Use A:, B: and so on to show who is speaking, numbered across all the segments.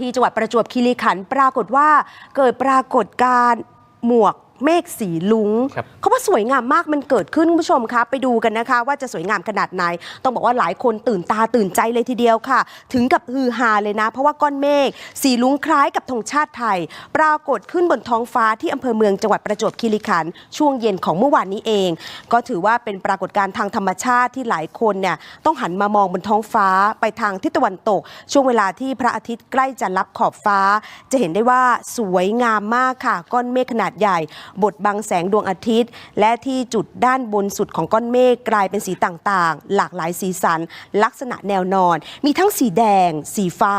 A: ที่จังหวัดประจวบคีรีขันธ์ปรากฏว่าเกิดปรากฏการณ์หมวก เมฆสีลุง
B: ครับ
A: เขาว่าสวยงามมากมันเกิดขึ้นคุณผู้ชมคะไปดูกันนะคะ ว่าจะสวยงามขนาดไหน ต้องบอกว่าหลายคนตื่นตาตื่นใจเลยทีเดียวค่ะ ถึงกับฮือฮาเลยนะ เพราะว่าก้อนเมฆสีลุงคล้ายกับธงชาติไทย ปรากฏขึ้นบนท้องฟ้าที่อำเภอเมืองจังหวัดประจวบคีรีขันธ์ช่วงเย็นของเมื่อวานนี้เอง ก็ถือว่าเป็นปรากฏการณ์ทางธรรมชาติที่หลายคนเนี่ยต้องหันมามองบนท้องฟ้าไปทางทิศตะวันตก ช่วงเวลาที่พระอาทิตย์ใกล้จะลับขอบฟ้า จะเห็นได้ว่าสวยงามมากค่ะ ก้อนเมฆขนาดใหญ่บดบังแสงดวงอาทิตย์ และที่จุดด้านบนสุดของก้อนเมฆกลายเป็นสีต่างๆ หลากหลายสีสัน ลักษณะแนวนอน มีทั้งสีแดง สีฟ้า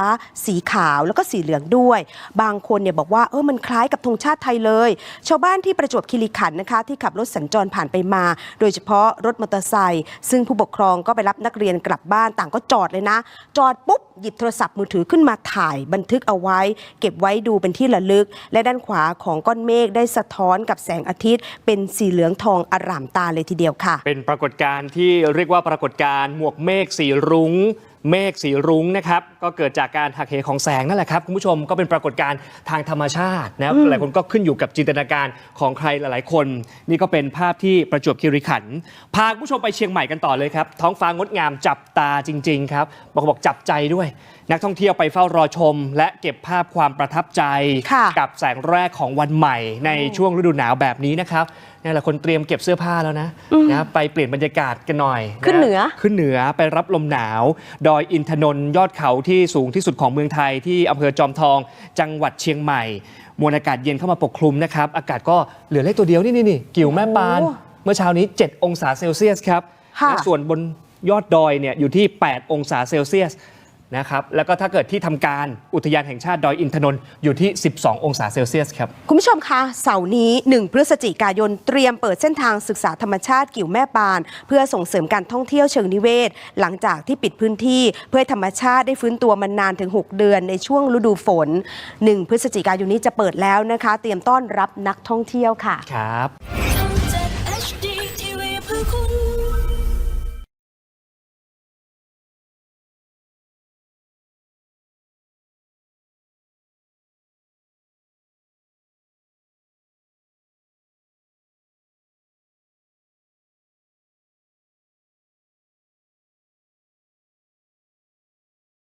A: สีขาวแล้วก็สีเหลืองด้วย บางคนเนี่ยบอกว่าเออมันคล้ายกับธงชาติไทยเลย ชาวบ้านที่ประจวบคีรีขันธ์นะคะที่ขับรถสัญจรผ่านไปมา โดยเฉพาะรถมอเตอร์ไซค์ซึ่งผู้ปกครองก็ไปรับนักเรียนกลับบ้านต่างก็จอดเลยนะ จอดปุ๊บหยิบโทรศัพท์มือถือขึ้นมาถ่ายบันทึกเอาไว้ เก็บไว้ดูเป็นที่ระลึก และด้านขวาของก้อนเมฆได้สะท้อนกับแสงอาทิตย์ เป็นสีเหลืองทองอร่ามตาเลยทีเดียวค่ะ
B: เป็นปรากฏการณ์ที่เรียกว่าปรากฏการณ์หมวกเมฆสีรุง้ง เมฆสีรุ้งนะครับก็เกิดจากการหักเหของแสงนั่นแหละครับคุณผู้ชมก็เป็นปรากฏการณ์ทางธรรมชาตินะครับหลายคนก็ขึ้นอยู่กับจินตนาการของใครหลาย ๆ คน นี่ก็เป็นภาพที่ประจวบคีรีขันธ์พาคุณผู้ชมไปเชียงใหม่กันต่อเลยครับ ท้องฟ้างดงามจับตาจริง ๆ ครับบอกบอกจับใจด้วย นักท่องเที่ยวไปเฝ้ารอชม และเก็บภาพความประทับใจ
A: ค่ะ
B: กับแสงแรกของวันใหม่ ในช่วงฤดูหนาวแบบนี้นะครับนี่แหละคนเตรียมเก็บเสื้อผ้าแล้วนะนะไปเปลี่ยนบรรยากาศกันหน่อยะ
A: ขึ้นเหนือ
B: ขึ้นเหนือไปรับลมหนาวดอยอินทนนท์ยอดเขาที่สูงที่สุดของเมืองไทยที่อำเภอจอมทอง จังหวัดเชียงใหม่ มวลอากาศเย็นเข้ามาปกคลุมนะครับ อากาศก็เหลือเลขตัวเดียวนี่นี่นี่กิ่วแม่ปาน
A: โอ้
B: เมื่อเช้านี้ 7 องศาเซลเซียสครับ
A: ค่ะ
B: และส่วนบนยอดดอยเนี่ยอยู่ที่ 8 องศาเซลเซียส นะครับ แล้วก็ถ้าเกิดที่ทำการอุทยานแห่งชาติดอยอินทนนท์อยู่ที่ 12 องศาเซลเซียสครับ
A: คุณผู้ชมคะ เสาร์นี้ 1 พฤศจิกายน เตรียมเปิดเส้นทางศึกษาธรรมชาติกิ่วแม่ปาน เพื่อส่งเสริมการท่องเที่ยวเชิงนิเวศ หลังจากที่ปิดพื้นที่ เพื่อให้ธรรมชาติได้ฟื้นตัวมานานถึง 6 เดือนในช่วงฤดูฝน 1 พฤศจิกายนนี้จะเปิดแล้วนะคะ เตรียมต้อนรับนักท่องเที่ยวค่ะ
B: ครับ